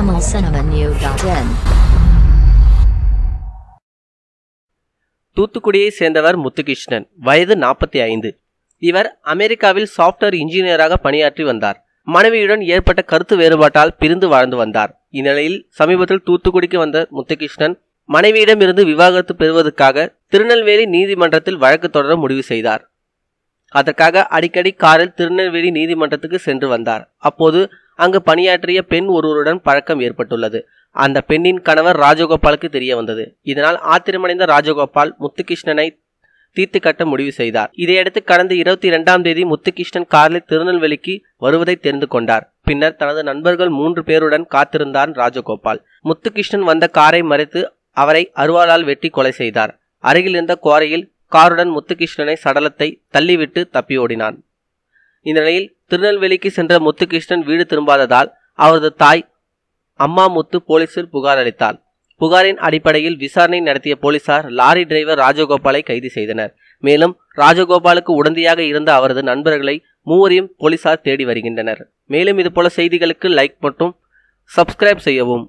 tamilcinemanew.in தூத்துக்குடியை சேர்ந்தவர் முத்துகிருஷ்ணன். வயது நாற்பத்தி ஐந்து இவர் அமெரிக்காவில் சாஃப்ட்வேர் இன்ஜினியராக பணியாற்றி வந்தார். மனைவியுடன் ஏற்பட்ட கருத்து வேறுபாட்டால் பிரிந்து வாழ்ந்து வந்தார். இந்நிலையில் சமீபத்தில் தூத்துக்குடிக்கு வந்த முத்துகிருஷ்ணன் மனைவியிடமிருந்து விவாகரத்து பெறுவதற்காக திருநெல்வேலி நீதிமன்றத்தில் வழக்கு தொடர முடிவு செய்தார். அதற்காக அடிக்கடி காரில் திருநெல்வேலி நீதிமன்றத்துக்கு சென்று வந்தார். அப்போது அங்கு பணியாற்றிய பெண் ஒருவருடன் பழக்கம் ஏற்பட்டுள்ளது. அந்த பெண்ணின் கணவர் ராஜகோபாலுக்கு தெரிய வந்தது. இதனால் ஆத்திரமடைந்த ராஜகோபால் முத்துகிருஷ்ணனை தீர்த்து கட்ட முடிவு செய்தார். இதையடுத்து கடந்த இருபத்தி இரண்டாம் தேதி முத்துகிருஷ்ணன் காரில் திருநெல்வேலிக்கு வருவதை தெரிந்து கொண்டார். பின்னர் தனது நண்பர்கள் மூன்று பேருடன் காத்திருந்தார் ராஜகோபால். முத்துகிருஷ்ணன் வந்த காரை மறைத்து அவரை அருவாளால் வெட்டி கொலை செய்தார். அருகில் இருந்த கோரையில் காருடன் முத்துகிருஷ்ணனை சடலத்தை தள்ளிவிட்டு தப்பி ஓடினான். இந்நிலையில் திருநெல்வேலிக்கு சென்ற முத்துகிருஷ்ணன் வீடு திரும்பாததால் அவரது தாய் அம்மா முத்து போலீசில் புகார் அளித்தார் புகாரின் அடிப்படையில் விசாரணை நடத்திய போலீசார் லாரி டிரைவர் ராஜகோபாலை கைது செய்தனர். மேலும் ராஜகோபாலுக்கு உடந்தையாக இருந்த அவரது நண்பர்களை மூவரையும் போலீசார் தேடி வருகின்றனர். மேலும் இதுபோல செய்திகளுக்கு லைக் மற்றும் சப்ஸ்கிரைப் செய்யவும்.